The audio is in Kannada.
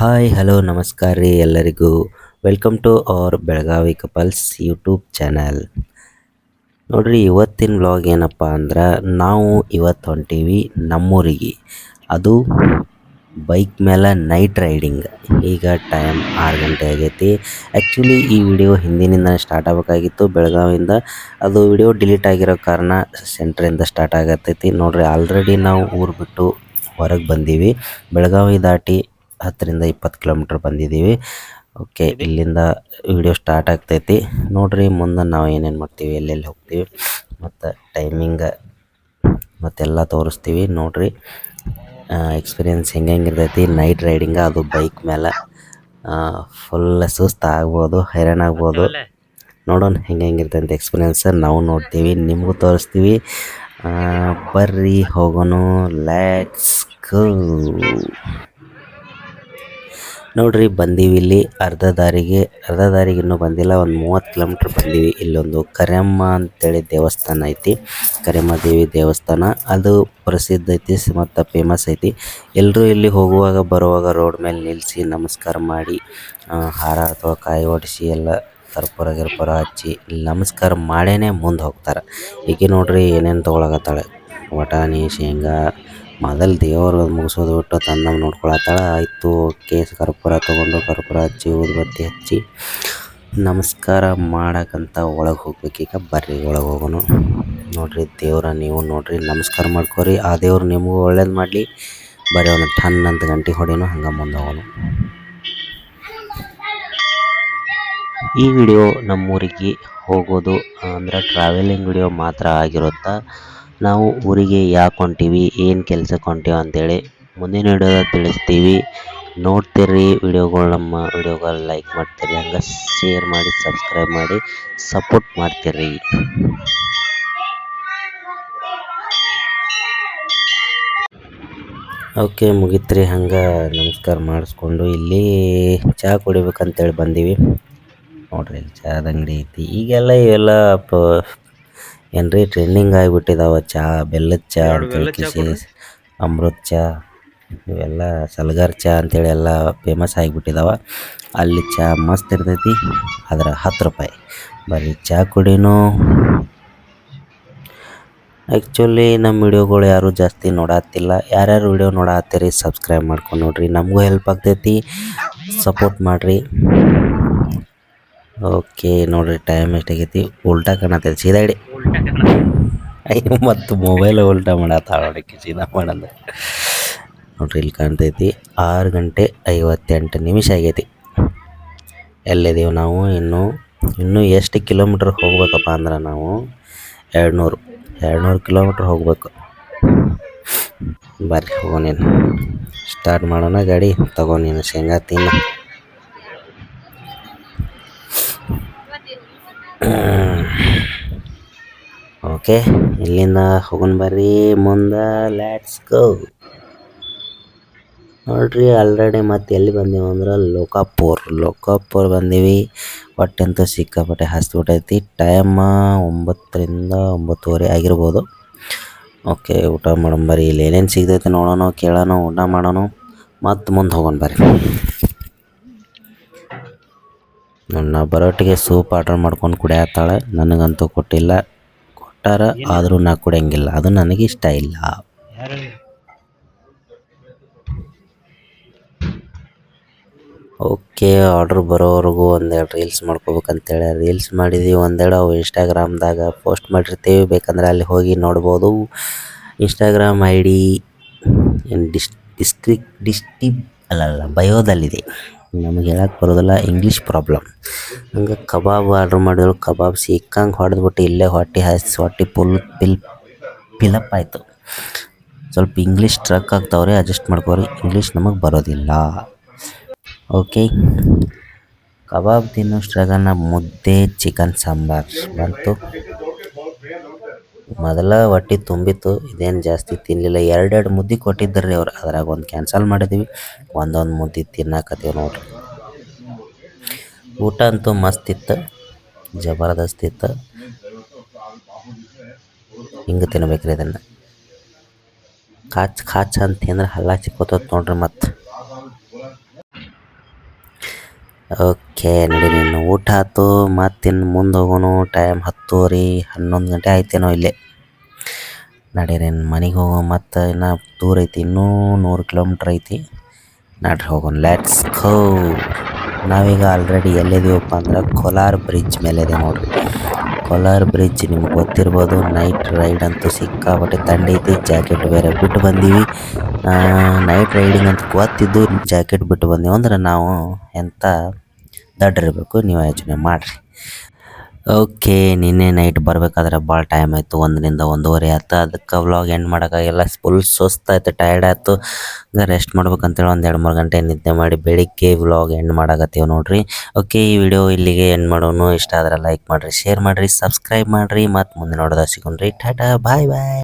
ಹಾಯ್, ಹಲೋ, ನಮಸ್ಕಾರ ರೀ ಎಲ್ಲರಿಗೂ. Welcome to our Belagavi couples YouTube channel ನೋಡಿರಿ, ಇವತ್ತಿನ ವ್ಲಾಗ್ ಏನಪ್ಪ ಅಂದ್ರೆ ನಾವು ಇವತ್ತು ಹೊಂಟೀವಿ ನಮ್ಮೂರಿಗೆ. ಅದು ಬೈಕ್ ಮೇಲೆ ನೈಟ್ ರೈಡಿಂಗ್ ಈಗ ಟೈಮ್ ಆರು ಗಂಟೆ ಆಗೈತಿ. ಆ್ಯಕ್ಚುಲಿ ಈ ವಿಡಿಯೋ ಹಿಂದಿನಿಂದ ಸ್ಟಾರ್ಟ್ ಆಗಬೇಕಾಗಿತ್ತು. ಬೆಳಗಾವಿಯಿಂದ ಅದು ವಿಡಿಯೋ ಡಿಲೀಟ್ ಆಗಿರೋ ಕಾರಣ ಸೆಂಟ್ರಿಂದ ಸ್ಟಾರ್ಟ್ ಆಗತ್ತೈತಿ. ನೋಡ್ರಿ ಆಲ್ರೆಡಿ ನಾವು ಊರು ಬಿಟ್ಟು ಹೊರಗೆ ಬಂದೀವಿ. ಬೆಳಗಾವಿ ದಾಟಿ ಹತ್ತರಿಂದ ಇಪ್ಪತ್ತು ಕಿಲೋಮೀಟ್ರ್ ಬಂದಿದ್ದೀವಿ. ಓಕೆ ಇಲ್ಲಿಂದ ವಿಡಿಯೋ ಸ್ಟಾರ್ಟ್ ಆಗ್ತೈತಿ. ನೋಡ್ರಿ ಮುಂದೆ ನಾವು ಏನೇನು ಮಾಡ್ತೀವಿ ಎಲ್ಲೆಲ್ಲಿ ಹೋಗ್ತೀವಿ ಮತ್ತು ಟೈಮಿಂಗ ಮತ್ತೆಲ್ಲ ತೋರಿಸ್ತೀವಿ. ನೋಡ್ರಿ ಎಕ್ಸ್ಪೀರಿಯನ್ಸ್ ಹೆಂಗೆ ಇರ್ತೈತಿ. ನೈಟ್ ರೈಡಿಂಗ ಅದು ಬೈಕ್ ಮೇಲೆ ಫುಲ್ ಸುಸ್ತು ಆಗ್ಬೋದು ಹೈರಾಣ ಆಗ್ಬೋದು. ನೋಡೋಣ ಹೆಂಗೆ ಇರ್ತೈತೆ ಎಕ್ಸ್ಪೀರಿಯನ್ಸ್ ನಾವು ನೋಡ್ತೀವಿ ನಿಮಗೂ ತೋರಿಸ್ತೀವಿ. ಬರ್ರಿ ಹೋಗೋಣ. ಲ್ಯಾಟ್ಸ್ ಗೋ ನೋಡ್ರಿ, ಬಂದೀವಿ ಇಲ್ಲಿ ಅರ್ಧ ದಾರಿಗೆ ಅರ್ಧ ದಾರಿಗೆ ಇನ್ನೂ ಬಂದಿಲ್ಲ, ಒಂದು ಮೂವತ್ತು ಕಿಲೋಮೀಟ್ರ್ ಬಂದೀವಿ. ಇಲ್ಲೊಂದು ಕರಿಯಮ್ಮ ಅಂತೇಳಿ ದೇವಸ್ಥಾನ ಐತಿ. ಕರೆಮ್ಮ ದೇವಿ ದೇವಸ್ಥಾನ. ಅದು ಪ್ರಸಿದ್ಧ ಐತಿ, ಮತ್ತು ಫೇಮಸ್ ಐತಿ. ಎಲ್ಲರೂ ಇಲ್ಲಿ ಹೋಗುವಾಗ, ಬರುವಾಗ ರೋಡ್ ಮೇಲೆ ನಿಲ್ಲಿಸಿ ನಮಸ್ಕಾರ ಮಾಡಿ ಹಾರ ಅಥವಾ ಕಾಯಿ ಒಡಿಸಿ ಎಲ್ಲ ಕರ್ಪೂರ ಗಿರ್ಪೂರ ಹಚ್ಚಿ ನಮಸ್ಕಾರ ಮಾಡೇನೆ ಮುಂದೆ ಹೋಗ್ತಾರೆ. ಈಗ ನೋಡ್ರಿ ಏನೇನು ತೊಗೊಳಕತ್ತಾಳೆ. ವಟಾಣಿ, ಶೇಂಗಾ ಮೊದಲು ದೇವ್ರು ಮುಗಿಸೋದು ಬಿಟ್ಟು ತನ್ನ ನೋಡ್ಕೊಳತ್ತಾಳ. ಆಯಿತು, ಕೇಸ್ ಕರ್ಪೂರ ತೊಗೊಂಡು ಕರ್ಪೂರ ಹಚ್ಚಿ ಊದುಬತ್ತಿ ಹಚ್ಚಿ ನಮಸ್ಕಾರ ಮಾಡಕ್ಕಂತ ಒಳಗೆ ಹೋಗ್ಬೇಕೀಗ ಬರ್ರಿ, ಒಳಗೆ ಹೋಗೋನು ನೋಡ್ರಿ, ದೇವ್ರ ನೀವು ನೋಡ್ರಿ, ನಮಸ್ಕಾರ ಮಾಡ್ಕೊರಿ. ಆ ದೇವ್ರು ನಿಮಗೂ ಒಳ್ಳೇದು ಮಾಡಲಿ. ಬರೀ ಅವನು ಟನ್ ಅಂತ ಗಂಟೆ ಹೊಡೆಯೋನು ಹಂಗೆ ಮುಂದೆ ಹೋಗೋನು. ಈ ವಿಡಿಯೋ ನಮ್ಮೂರಿಗೆ ಹೋಗೋದು ಅಂದ್ರೆ ಟ್ರಾವೆಲಿಂಗ್ ವಿಡಿಯೋ ಮಾತ್ರ ಆಗಿರುತ್ತಾ ನಾವು ಊರಿಗೆ ಯಾಕೆ ಹೊಂಟೀವಿ, ಏನು ಕೆಲ್ಸಕ್ಕೆ ಹೊಂಟೀವಿ ಅಂತೇಳಿ ಮುಂದಿನ ವಿಡಿಯೋದಾಗ ತಿಳಿಸ್ತೀವಿ. ನೋಡ್ತೀರಿ ವಿಡಿಯೋಗಳು, ನಮ್ಮ ವಿಡಿಯೋಗಳು ಲೈಕ್ ಮಾಡ್ತೀರಿ ಹಂಗೆ ಶೇರ್ ಮಾಡಿ ಸಬ್ಸ್ಕ್ರೈಬ್ ಮಾಡಿ ಸಪೋರ್ಟ್ ಮಾಡ್ತೀರಿ ಓಕೆ ಮುಗಿತ್ರಿ, ಹಂಗೆ ನಮಸ್ಕಾರ ಮಾಡಿಸ್ಕೊಂಡು ಇಲ್ಲಿ ಚಹಾ ಕುಡಿಬೇಕಂತೇಳಿ ಬಂದೀವಿ. ನೋಡ್ರಿ, ಇಲ್ಲಿ ಚಹಾದ ಅಂಗಡಿ ಐತಿ. ಈಗೆಲ್ಲ ಇವೆಲ್ಲ ಏನ್ರಿ ಟ್ರೆಂಡಿಂಗ್ ಆಗಿಬಿಟ್ಟಿದಾವ ಚಾ ಬೆಲ್ಲದ ಚಾ ಅಂತೇಳಿ ಅಮೃತ್ ಚಾ ಇವೆಲ್ಲ ಸಲ್ಗಾರ್ ಚಾ ಅಂತೇಳಿ ಎಲ್ಲ ಫೇಮಸ್ ಆಗಿಬಿಟ್ಟಿದಾವ. ಅಲ್ಲಿ ಚಾ ಮಸ್ತ್ ಇರ್ತೈತಿ ಅದರ ಹತ್ತು ರೂಪಾಯಿ. ಬರೀ ಚಾ ಕುಡಿನೂ. ಆ್ಯಕ್ಚುಲಿ ನಮ್ಮ ವಿಡಿಯೋಗಳು ಯಾರು ಜಾಸ್ತಿ ನೋಡತ್ತಿಲ್ಲ ಯಾರ್ಯಾರು ವಿಡಿಯೋ ನೋಡತ್ತೀರಿ ಸಬ್ಸ್ಕ್ರೈಬ್ ಮಾಡ್ಕೊಂಡು ನೋಡ್ರಿ. ನಮಗೂ ಹೆಲ್ಪ್ ಆಗ್ತೈತಿ. ಸಪೋರ್ಟ್ ಮಾಡಿರಿ. ಓಕೆ ನೋಡಿರಿ ಟೈಮ್ ಎಷ್ಟಾಗೈತಿ? ಉಲ್ಟಾ ಕಾಣತ್ತೈತಿ ಸೀದಾ ಇಡಿ. ಅಯ್ಯೋ ಮತ್ತು ಮೊಬೈಲ್ ಉಲ್ಟಾ ಮಾಡತ್ತಾಳ ನೋಡಕ್ಕೆ ಸೀದಾ ಮಾಡಂದ ನೋಡ್ರಿ, ಇಲ್ಲಿ ಕಾಣ್ತೈತಿ. ಆರು ಗಂಟೆ ಐವತ್ತೆಂಟು ನಿಮಿಷ ಆಗೈತಿ. ಎಲ್ಲಿದ್ದೀವಿ ನಾವು? ಇನ್ನೂ ಇನ್ನೂ ಎಷ್ಟು ಕಿಲೋಮೀಟ್ರ್ ಹೋಗ್ಬೇಕಪ್ಪ ಅಂದ್ರೆ ನಾವು ಎರಡು ನೂರು ಎರಡು ನೂರು ಕಿಲೋಮೀಟ್ರ್ ಹೋಗ್ಬೇಕು. ಬರ್ರಿ ಹೋಗೋನೇನು ಸ್ಟಾರ್ಟ್ ಮಾಡೋಣ ಗಾಡಿ. ತಗೋ ನೀನು ಶೇಂಗಾ, ತಿನ್ನು. ಓಕೆ, ಇಲ್ಲಿಂದ ಹೋಗೋಣ ಬರ್ರಿ, ಮುಂದೆ ಲ್ಯಾಟ್ಸ್ ಗೋ ನೋಡ್ರಿ ಆಲ್ರೆಡಿ ಮತ್ತೆ ಎಲ್ಲಿ ಬಂದೀವಿ ಅಂದ್ರೆ ಲೋಕಾಪುರ್. ಲೋಕಾಪುರ್ ಬಂದೀವಿ, ಹೊಟ್ಟೆಂತೂ ಸಿಕ್ಕಾಪಟ್ಟೆ ಹಸ್ಬಿಟ್ಟೈತಿ. ಟೈಮ್ ಒಂಬತ್ತರಿಂದ ಒಂಬತ್ತುವರೆ ಆಗಿರ್ಬೋದು. ಓಕೆ, ಊಟ ಮಾಡೋಣ ಬರ್ರಿ, ಇಲ್ಲಿ ಏನೇನು ಸಿಗ್ತೈತೆ ನೋಡೋಣ, ಕೇಳೋಣ, ಊಟ ಮಾಡೋಣ. ಮತ್ತು ಮುಂದೆ ಹೋಗೋಣ ಬರ್ರಿ. ನನ್ನ ಬರೋಟ್ಟಿಗೆ ಸೂಪ್ ಆರ್ಡರ್ ಮಾಡ್ಕೊಂಡು ಕುಡಿಯತ್ತಾಳೆ. ನನಗಂತೂ ಕೊಟ್ಟಿಲ್ಲ. ಕೊಟ್ಟಾರ ಆದರೂ ನಾ ಕೊಡಂಗಿಲ್ಲ. ಅದು ನನಗೆ ಇಷ್ಟ ಇಲ್ಲ. ಓಕೆ ಆರ್ಡ್ರ್ ಬರೋವರೆಗೂ ಒಂದೆರಡು ರೀಲ್ಸ್ ಮಾಡ್ಕೋಬೇಕಂತೇಳಿ. ರೀಲ್ಸ್ ಮಾಡಿದ್ದೀವಿ ಒಂದೆರಡು. ಅವು ಇನ್ಸ್ಟಾಗ್ರಾಮ್ದಾಗ ಪೋಸ್ಟ್ ಮಾಡಿರ್ತೀವಿ. ಬೇಕಂದ್ರೆ ಅಲ್ಲಿ ಹೋಗಿ ನೋಡ್ಬೋದು. ಇನ್ಸ್ಟಾಗ್ರಾಮ್ ಐ ಡಿ ಡಿಸ್ ಡಿಸ್ಕ್ರಿಕ್ ಡಿಸ್ಟಿಕ್ ಅಲ್ಲ ಅಲ್ಲ ಬಯೋದಲ್ಲಿದೆ. ನಮಗೆ ಹೇಳಕ್ಕೆ ಬರೋದಿಲ್ಲ ಇಂಗ್ಲೀಷ್ ಪ್ರಾಬ್ಲಮ್ ಹಂಗೆ ಕಬಾಬ್ ಆರ್ಡ್ರ್ ಮಾಡಿದ್ರು, ಕಬಾಬ್ ಸಿಕ್ಕಂಗೆ ಹೊಡೆದ್ಬಿಟ್ಟು ಇಲ್ಲೇ ಹೊಟ್ಟೆ ಹಸಿ ಹೊಟ್ಟೆ ಫುಲ್ ಪಿಲ್ ಪಿಲಪ್ ಆಯಿತು. ಸ್ವಲ್ಪ ಇಂಗ್ಲೀಷ್ ಟ್ರಕ್ ಆಗ್ತಾವ್ರೆ ಅಡ್ಜಸ್ಟ್ ಮಾಡ್ಕೋರಿ ಇಂಗ್ಲೀಷ್ ನಮಗೆ ಬರೋದಿಲ್ಲ. ಓಕೆ ಕಬಾಬ್ ತಿನ್ನೋಷ್ಟ್ರಾಗ ಮುದ್ದೆ ಚಿಕನ್ ಸಾಂಬಾರ್. ಬಂತು. ಮೊದಲ ಹೊಟ್ಟೆ ತುಂಬಿತ್ತು, ಇದೇನು ಜಾಸ್ತಿ ತಿನ್ನಲಿಲ್ಲ ಎರಡೆರಡು ಮುದ್ದೆ ಕೊಟ್ಟಿದ್ದರು ಅವ್ರು. ಅದ್ರಾಗ ಒಂದು ಕ್ಯಾನ್ಸಲ್ ಮಾಡಿದ್ವಿ, ಒಂದೊಂದು ಮುದ್ದೆ ತಿನ್ನಕತ್ತೀವಿ ನೋಡ್ರಿ. ಊಟ ಅಂತೂ ಮಸ್ತ್ ಇತ್ತು, ಜಬರ್ದಸ್ತ್ ಇತ್ತು. ಹಿಂಗೆ ತಿನ್ಬೇಕ್ರಿ ಇದನ್ನು. ಕಾಚ್ ಕಾಚ್ ಅಂತ ತಿಂದ್ರೆ ಹಲ್ಲ ಚಿಕ್ಕೋತತ್ ನೋಡ್ರಿ ಮತ್ತು. ಓಕೆ, ನೋಡಿ ನೀನು. ಊಟ ಆಯ್ತು ಮತ್ತಿನ್ನು ಮುಂದೆ ಹೋಗೋನು ಟೈಮ್ ಹತ್ತುವರೆ ಹನ್ನೊಂದು ಗಂಟೆ ಆಯ್ತೇನೋ ಇಲ್ಲೇ. ನಡೀರಿ ಇನ್ನು ಮನೆಗೆ ಹೋಗೋ ಮತ್ತು ಇನ್ನು ದೂರ ಐತಿ, ಇನ್ನೂ ನೂರು ಕಿಲೋಮೀಟ್ರ್ ಐತಿ. ನಡ್ರಿ ಹೋಗೋಣ ಲೆಟ್ಸ್ ಖೋ ನಾವೀಗ ಆಲ್ರೆಡಿ ಎಲ್ಲಿದ್ದೀವಪ್ಪ ಅಂದ್ರೆ ಕೋಲಾರ ಬ್ರಿಡ್ಜ್ ಮೇಲೆ ಇದೆ ನೋಡ್ರಿ. ಕೋಲಾರ ಬ್ರಿಡ್ಜ್ ನಿಮ್ಗೆ ಗೊತ್ತಿರ್ಬೋದು ನೈಟ್ ರೈಡ್ ಅಂತೂ ಸಿಕ್ಕಾಪಟ್ಟೆ ತಂಡೈತಿ ಜಾಕೆಟ್ ಬೇರೆ ಬಿಟ್ಟು ಬಂದೀವಿ. ನೈಟ್ ರೈಡಿಂಗ್ ಅಂತ ಗೊತ್ತಿದ್ದು ಜಾಕೆಟ್ ಬಿಟ್ಟು ಬಂದೀವಿ ಅಂದ್ರೆ ನಾವು ಎಂಥ ದಡ್ಡಿರಬೇಕು ನೀವು ಯೋಚನೆ ಮಾಡಿರಿ. ಓಕೆ, ನಿನ್ನೆ ನೈಟ್ ಬರಬೇಕಾದ್ರೆ ಭಾಳ ಟೈಮ್ ಆಯಿತು. ಒಂದರಿಂದ ಒಂದೂವರೆ ಆಯ್ತು. ಅದಕ್ಕೆ ವ್ಲಾಗ್ ಎಂಡ್ ಮಾಡೋಕ್ಕಾಗಿಲ್ಲ ಫುಲ್ ಸುಸ್ತಾಯಿತು ಟಯರ್ಡ್ ಆಯಿತು ರೆಸ್ಟ್ ಮಾಡ್ಬೇಕಂತೇಳಿ ಒಂದು ಎರಡು ಮೂರು ಗಂಟೆ ನಿದ್ದೆ ಮಾಡಿ ಬೆಳಿಗ್ಗೆ ವ್ಲಾಗ್ ಎಂಡ್ ಮಾಡಾಕತ್ತೀವಿ ನೋಡಿರಿ. ಓಕೆ, ಈ ವಿಡಿಯೋ ಇಲ್ಲಿಗೆ ಎಂಡ್ ಮಾಡೋನು. ಇಷ್ಟ ಆದ್ರೆ ಲೈಕ್ ಮಾಡಿರಿ ಶೇರ್ ಮಾಡಿರಿ ಸಬ್ಸ್ಕ್ರೈಬ್ ಮಾಡಿರಿ. ಮತ್ತು ಮುಂದೆ ನೋಡೋದ ಸಿಗೋಣ್ರಿ. ಟಾಟಾ ಬಾಯ್ ಬಾಯ್